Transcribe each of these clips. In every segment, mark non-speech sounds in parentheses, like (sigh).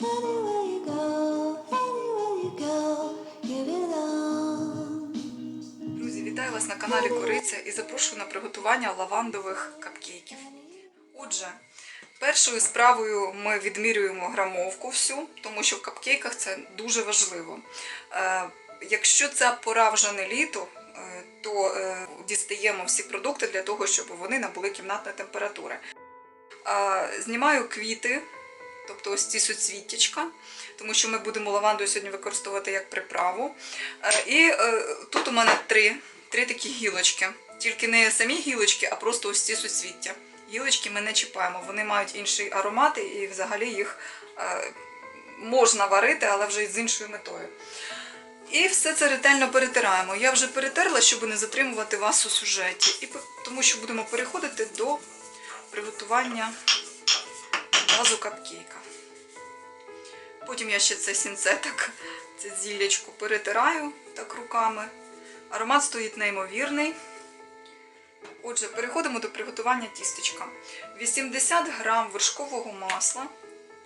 Друзі, вітаю вас на каналі Кориця і запрошую на приготування лавандових капкейків. Отже, першою справою ми відмірюємо грамовку всю, тому що в капкейках це дуже важливо. Е, якщо ця пора вже не літо, е, то е, дістаємо всі продукти для того, щоб вони набули кімнатної температури. Знімаю квіти, тобто ось ці суцвіттячка, тому що ми будемо лаванду сьогодні використовувати як приправу. Е, І е, тут у мене три, три такі гілочки. Тільки не самі гілочки, а просто ось ці суцвіття. Гілочки ми не чіпаємо, вони мають інший аромат і взагалі їх е, можна варити, але вже з іншою метою. І все це ретельно перетираємо. Я вже перетерла, щоб не затримувати вас у сюжеті. Тому що будемо переходити до приготування базу капкейка. Потім я ще це сінцетик, це зіллячко перетираю так руками. Аромат стоїть неймовірний. Отже, переходимо до приготування тістечка. 80 грам вершкового масла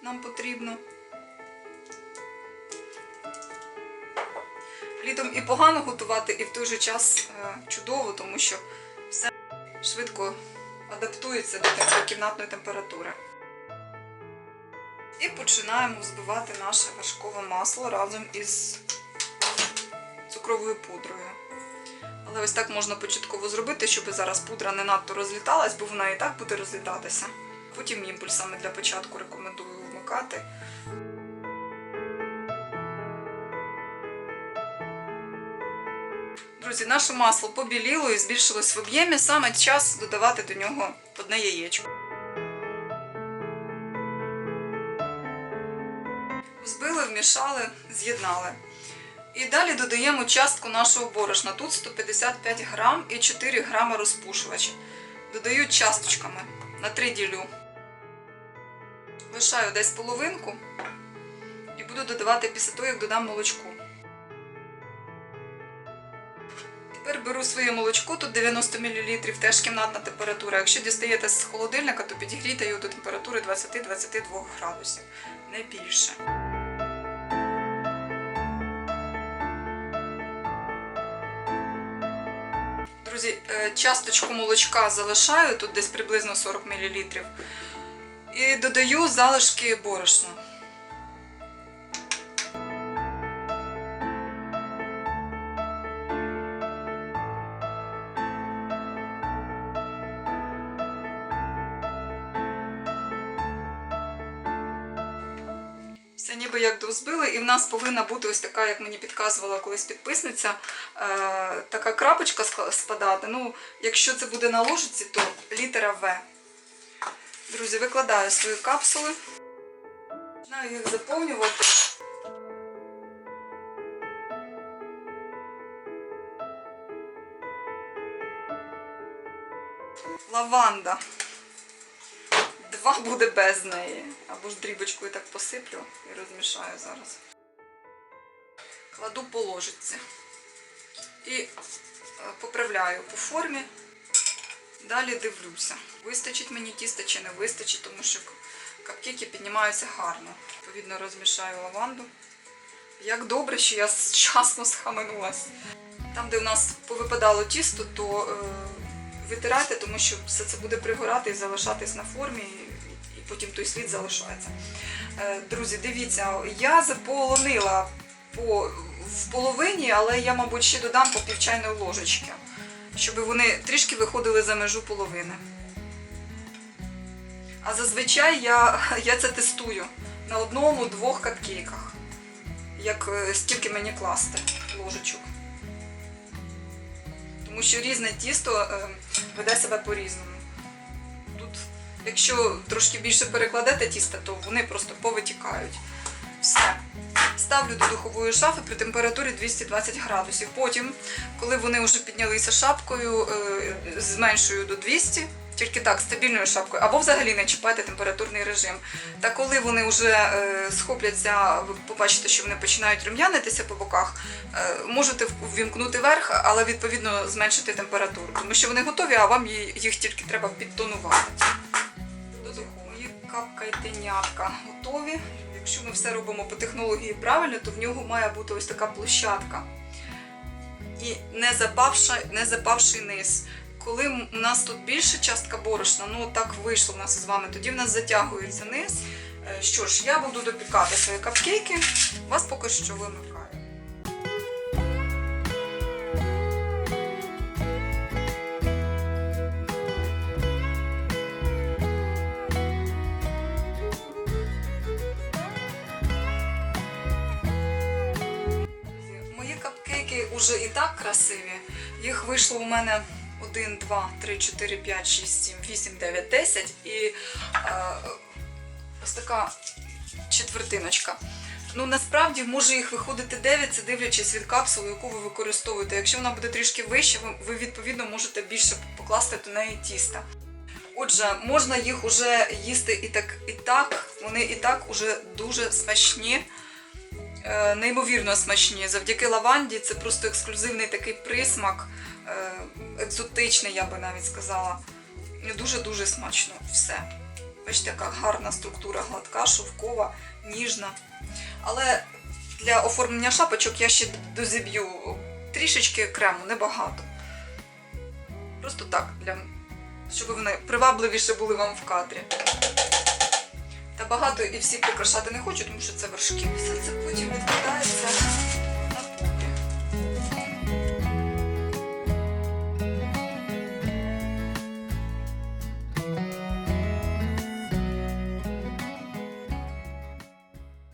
нам потрібно. Літом і погано готувати, і в той же час е, чудово, тому що все швидко адаптується до кімнатної температури. І починаємо взбивати наше вершкове масло разом із цукровою пудрою. Але ось так можна початково зробити, щоб зараз пудра не надто розліталась, бо вона і так буде розлітатися. Потім імпульсами для початку рекомендую вмикати. Друзі, наше масло побіліло і збільшилось в об'ємі. Саме час додавати до нього одне яєчко. Взбили, вмішали, з'єднали. І далі додаємо частку нашого борошна. Тут 155 грам і 4 грами розпушувача. Додаю часточками на 3 ділю. Лишаю десь половинку і буду додавати після того, як додам молочку. Тепер беру своє молочко, тут 90 мл, теж кімнатна температура. Якщо дістаєте з холодильника, то підігрійте його до температури 20-22 градусів, не більше. Друзі, е, часточку молочка залишаю, тут десь приблизно 40 мл. І додаю залишки борошна. Довзбили, і в нас повинна бути ось така, як мені підказувала колись підписниця, е, така крапочка спадати. Ну, якщо це буде на ложиці, то літера В. Друзі, викладаю свої капсули. Починаю їх заповнювати. Лаванда. Два буде без неї. Або ж дрібочкою так посиплю і розмішаю зараз. Кладу по ложиці. І е, поправляю по формі. Далі дивлюся, вистачить мені тіста чи не вистачить, тому що капкейки піднімаються гарно. Відповідно, розмішаю лаванду. Як добре, що я вчасно схаменулась. Там, де у нас повипадало тісто, то е, витирайте, тому що все це буде пригорати і залишатись на формі, потім той слід залишається. Е, друзі, дивіться, я заполонила по, в половині, але я, мабуть, ще додам по пів чайної ложечки, щоб вони трішки виходили за межу половини. А зазвичай я, (laughs) я це тестую на одному-двох капкейках, як е, скільки мені класти ложечок. Тому що різне тісто е, веде себе по-різному. Якщо трошки більше перекладете тісто, то вони просто повитікають. Все. Ставлю до духової шафи при температурі 220 градусів. Потім, коли вони вже піднялися шапкою, е, зменшую до 200, тільки так, стабільною шапкою, або взагалі не чіпайте температурний режим. Та коли вони вже е, схопляться, ви побачите, що вони починають рум'янитися по боках, е, можете ввімкнути верх, але відповідно зменшити температуру, тому що вони готові, а вам їх тільки треба підтонувати. До духу. Мої готові. якщо ми все робимо по технології правильно, то в нього має бути ось така площадка. І не запавши, не запавший низ. Коли у нас тут більша частка борошна, ну так вийшло в нас з вами, тоді в нас затягується низ. Е, Що ж, я буду допікати свої капкейки, вас поки що вимикаю. Вже і так красиві. Їх вийшло у мене 1, 2, 3, 4, 5, 6, 7, 8, 9, 10 і е, ось така четвертиночка. Ну насправді може їх виходити 9, це дивлячись від капсули, яку ви використовуєте. Якщо вона буде трішки вища, ви, відповідно можете більше покласти до неї тіста. Отже, можна їх уже їсти і так, і так. Вони і так уже дуже смачні неймовірно смачні. Завдяки лаванді це просто ексклюзивний такий присмак, е, екзотичний, я би навіть сказала. Дуже-дуже смачно все. Бачите, яка гарна структура, гладка, шовкова, ніжна. Але для оформлення шапочок я ще дозіб'ю трішечки крему, небагато. Просто так, для... щоб вони привабливіше були вам в кадрі. Та багато і всі прикрашати не хочу, тому що це вершки. Все це потім відкладається на поки.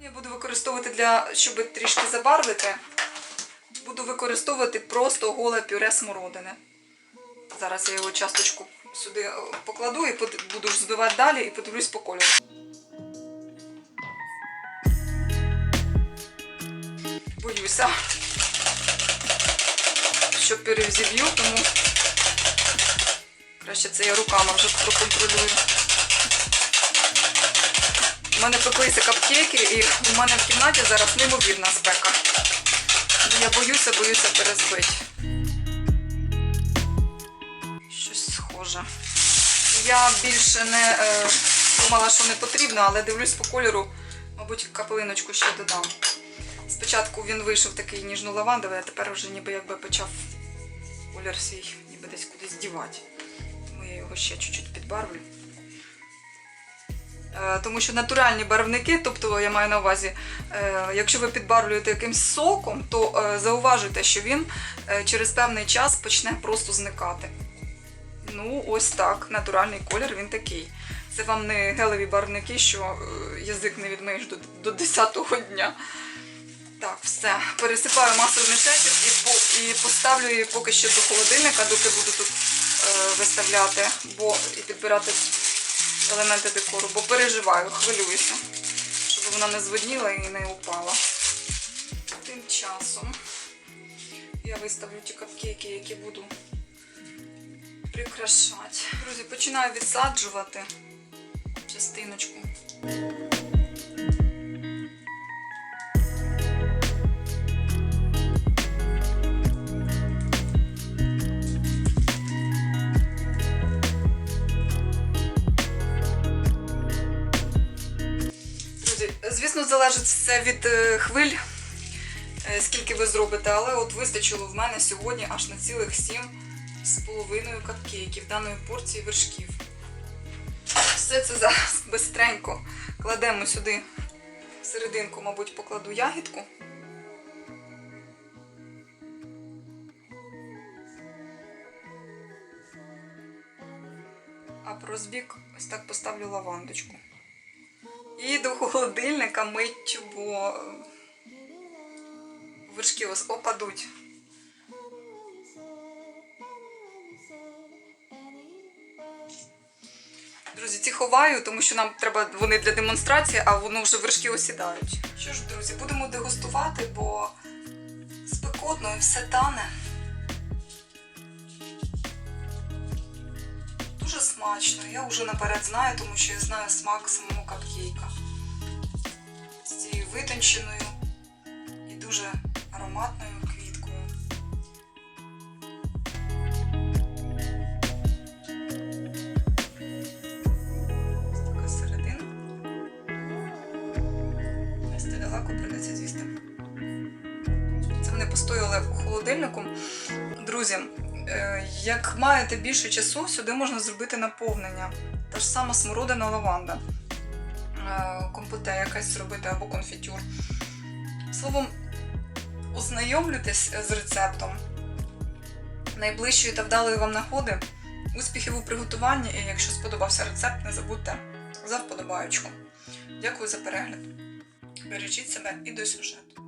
Я буду використовувати для, щоб трішки забарвити, буду використовувати просто голе пюре смородини. Зараз я його часточку сюди покладу і буду збивати далі і подивлюсь по кольору. Боюся, що перезіб'ю, тому краще це я руками вже проконтролюю. У мене пеклися капкейки і у мене в кімнаті зараз неймовірна спека. Я боюся, боюся перезбити. Щось схоже. Я більше не е, думала, що не потрібно, але дивлюсь по кольору, мабуть, капелиночку ще додам. Спочатку він вийшов такий ніжно-лавандовий, а тепер вже ніби якби почав колір свій ніби десь кудись дівати. Тому я його ще чуть-чуть підбарвлю. Е, Тому що натуральні барвники, тобто я маю на увазі, е, якщо ви підбарвлюєте якимсь соком, то е, зауважуйте, що він через певний час почне просто зникати. Ну, ось так, натуральний колір він такий. Це вам не гелеві барвники, що язик не відмиєш до 10-го дня. Так, все. Пересипаю масу в мішечок і, по, і поставлю її поки що до холодильника, доки буду тут е, виставляти бо, і підбирати елементи декору, бо переживаю, хвилююся, щоб вона не зводніла і не упала. Тим часом я виставлю ті капкейки, які буду прикрашати. Друзі, починаю відсаджувати частиночку. Звісно, залежить все від е, хвиль, е, скільки ви зробите, але от вистачило в мене сьогодні аж на цілих сім з половиною капкейків даної порції вершків. Все це зараз (laughs) бистренько кладемо сюди в серединку, мабуть, покладу ягідку. А по розбік ось так поставлю лавандочку. І до холодильника миттю, бо вершки ось опадуть. Друзі, ці ховаю, тому що нам треба вони для демонстрації, а воно вже вершки осідають. Що ж, друзі, будемо дегустувати, бо спекотно і все тане. Смачно. Я вже наперед знаю, тому що я знаю смак самого капкейка. З цією витонченою і дуже ароматною квіткою. Ось така середина. Це вони постояли у холодильнику. Друзі, як маєте більше часу, сюди можна зробити наповнення. Та ж сама смородина лаванда. Е, Компоте якась зробити або конфітюр. Словом, ознайомлюйтесь з рецептом. Найближчої та вдалої вам нагоди. Успіхів у приготуванні, і якщо сподобався рецепт, не забудьте за вподобаючку. Дякую за перегляд. Бережіть себе і до сюжету.